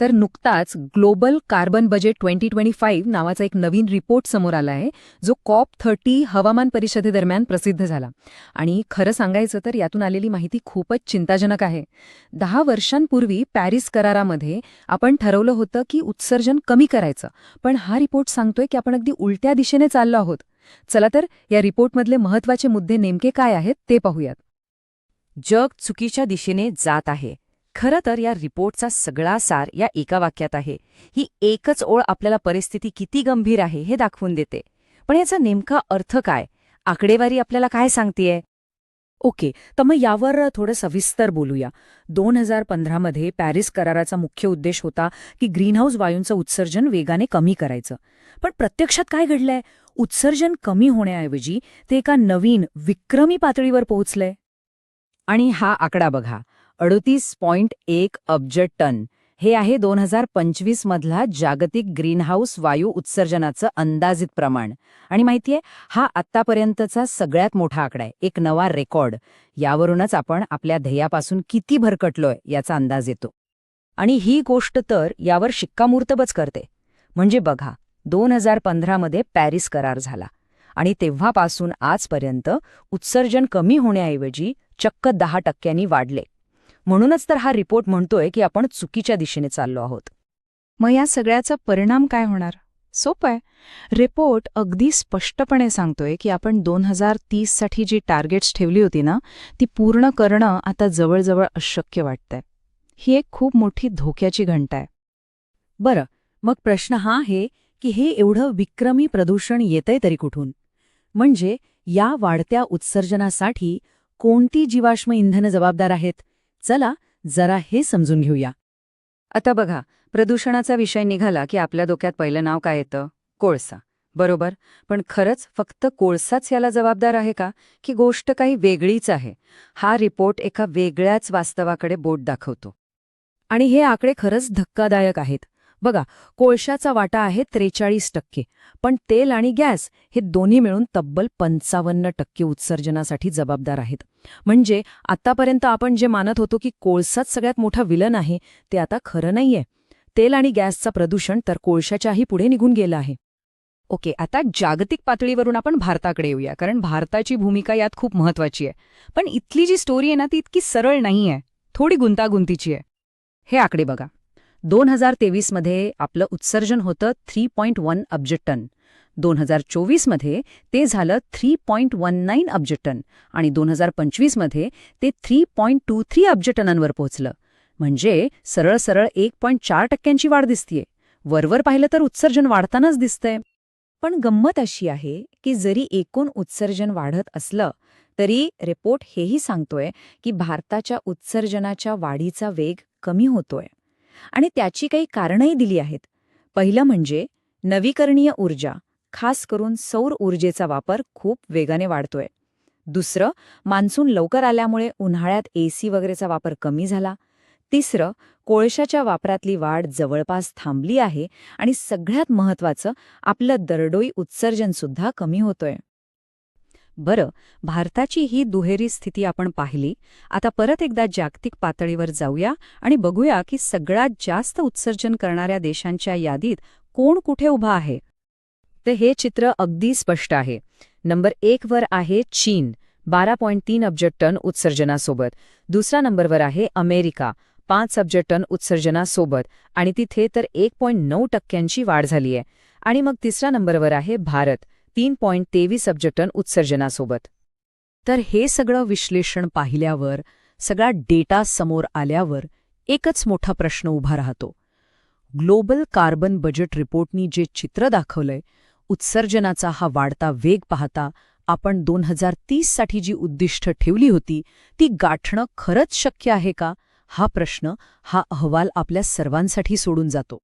तर नुकताच global carbon budget twenty twenty five नावाचा एक नवीन रिपोर्ट समोर आला आहे जो कॉप थर्टी हवामान परिषदेदरम्यान प्रसिद्ध झाला. आणि खरं सांगायचं तर यातून आलेली माहिती खूपच चिंताजनक आहे. दहा वर्षांपूर्वी पॅरिस करारामध्ये आपण ठरवलं होतं की उत्सर्जन कमी करायचं पण हा रिपोर्ट सांगतोय की आपण अगदी उलट्या दिशेने चाललो आहोत. चला तर या रिपोर्टमधले महत्त्वाचे मुद्दे नेमके काय आहेत ते पाहूयात. जग चुकीच्या दिशेने जात आहे. खरं तर या रिपोर्टचा सगळा सार या एका वाक्यात आहे. ही एकच ओळ आपल्याला परिस्थिती किती गंभीर आहे हे दाखवून देते. पण याचा नेमका अर्थ काय? आकडेवारी आपल्याला काय सांगतेय? ओके तर मग यावर थोडं सविस्तर बोलूया. दोन हजार पंधरामध्ये पॅरिस कराराचा मुख्य उद्देश होता की ग्रीनहाऊस वायूंचं उत्सर्जन वेगाने कमी करायचं. पण प्रत्यक्षात काय घडलंय? उत्सर्जन कमी होण्याऐवजी ते एका नवीन विक्रमी पातळीवर पोहोचलंय. आणि हा आकडा बघा. अडतीस पॉइंट एक अब्ज टन. हे आहे दोन हजार पंचवीस मधला जागतिक ग्रीनहाऊस वायू उत्सर्जनाचं अंदाजित प्रमाण. आणि माहितीये हा आत्तापर्यंतचा सगळ्यात मोठा आकडा आहे. एक नवा रेकॉर्ड. यावरूनच आपण आपल्या ध्येयापासून किती भरकटलोय याचा अंदाज येतो. आणि ही गोष्ट तर यावर शिक्कामोर्तबच करते. म्हणजे बघा दोन हजार पंधरामध्ये पॅरिस करार झाला. आणि तेव्हापासून आजपर्यंत उत्सर्जन कमी होण्याऐवजी चक्क दहा टक्क्यांनी वाढले. म्हणूनच तर हा रिपोर्ट म्हणतोय की आपण चुकीच्या दिशेने चाललो आहोत. मग या सगळ्याचा परिणाम काय होणार? सोपं आहे. रिपोर्ट अगदी स्पष्टपणे सांगतोय की आपण दोन हजार तीससाठी जी टार्गेट्स ठेवली होती ना ती पूर्ण करणं आता जवळजवळ अशक्य वाटतंय. ही एक खूप मोठी धोक्याची घंटा आहे. बरं मग प्रश्न हा आहे की हे एवढं विक्रमी प्रदूषण येतंय तरी कुठून? म्हणजे या वाढत्या उत्सर्जनासाठी कोणती जीवाश्म इंधनं जबाबदार आहेत? चला जरा हे समजून घेऊया. आता बघा प्रदूषणाचा विषय निघाला की आपल्या डोक्यात पहिलं नाव काय येतं? कोळसा. बरोबर? पण खरंच फक्त कोळसाच याला जबाबदार आहे का? की गोष्ट काही वेगळीच आहे? हा रिपोर्ट एका वेगळ्याच वास्तवाकडे बोट दाखवतो. आणि हे आकडे खरंच धक्कादायक आहेत. बघा कोळशाचा वाटा आहे त्रेचाळीस टक्के पण तेल आणि गॅस हे दोन्ही मिळून तब्बल पंचावन्न टक्के उत्सर्जनासाठी जबाबदार आहेत. म्हणजे आत्तापर्यंत आपण जे मानत होतो की कोळसाच सगळ्यात मोठा विलन आहे ते आता खरं नाहीये. तेल आणि गॅसचं प्रदूषण तर कोळशाच्याही पुढे निघून गेलं आहे. ओके आता जागतिक पातळीवरून आपण भारताकडे येऊया कारण भारताची भूमिका यात खूप महत्वाची आहे. पण इथली जी स्टोरी आहे ना ती इतकी सरळ नाही आहे थोडी गुंतागुंतीची आहे. हे आकडे बघा. दोन हजार तेवीसमध्ये आपलं उत्सर्जन होतं थ्री पॉईंट वन अब्ज टन दोन हजार चोवीसमध्ये ते झालं थ्री पॉईंट वन नाईन अब्ज टन आणि दोन हजार पंचवीसमध्ये ते थ्री पॉईंट टू थ्री अब्ज टनांवर पोहोचलं. म्हणजे सरळ सरळ एक पॉईंट चार टक्क्यांची वाढ दिसतीये. वरवर पाहिलं तर उत्सर्जन वाढतानाच दिसतंय. पण गंमत अशी आहे की जरी एकूण उत्सर्जन वाढत असलं तरी रिपोर्ट हेही सांगतोय की भारताच्या उत्सर्जनाच्या वाढीचा वेग कमी होतोय. आणि त्याची काही कारणंही दिली आहेत. पहिलं म्हणजे नवीकरणीय ऊर्जा. खास करून सौर ऊर्जेचा वापर खूप वेगाने वाढतोय. दुसरं मान्सून लवकर आल्यामुळे उन्हाळ्यात एसी वगैरेचा वापर कमी झाला. तिसरं कोळशाच्या वापरातली वाढ जवळपास थांबली आहे आणि सगळ्यात महत्वाचं आपलं दरडोई उत्सर्जनसुद्धा कमी होतोय. बरं भारताची ही दुहेरी स्थिती आपण पाहिली. आता परत एकदा जागतिक पातळीवर जाऊया आणि बघूया की सगळ्यात जास्त उत्सर्जन करणाऱ्या देशांच्या यादीत कोण कुठे उभा आहे? तर हे चित्र अगदी स्पष्ट आहे. नंबर एक वर आहे चीन. बारा पॉईंट तीन अब्ज टन उत्सर्जनासोबत. दुसरा नंबरवर आहे अमेरिका. पाच अब्ज टन उत्सर्जनासोबत. आणि तिथे तर एक पॉईंट नऊ टक्क्यांची वाढ झालीय आणि मग तिसऱ्या नंबरवर आहे भारत. तीन पॉईंट तेवीस अब्ज टन उत्सर्जनासोबत. तर हे सगळं विश्लेषण पाहिल्यावर सगळा डेटा समोर आल्यावर एकच मोठा प्रश्न उभा राहतो. ग्लोबल कार्बन बजेट रिपोर्टनी जे चित्र दाखवलंय उत्सर्जनाचा हा वाढता वेग पाहता आपण दोन हजार तीससाठी जी उद्दिष्ट ठेवली होती ती गाठणं खरंच शक्य आहे का? हा प्रश्न हा अहवाल आपल्या सर्वांसाठी सोडून जातो.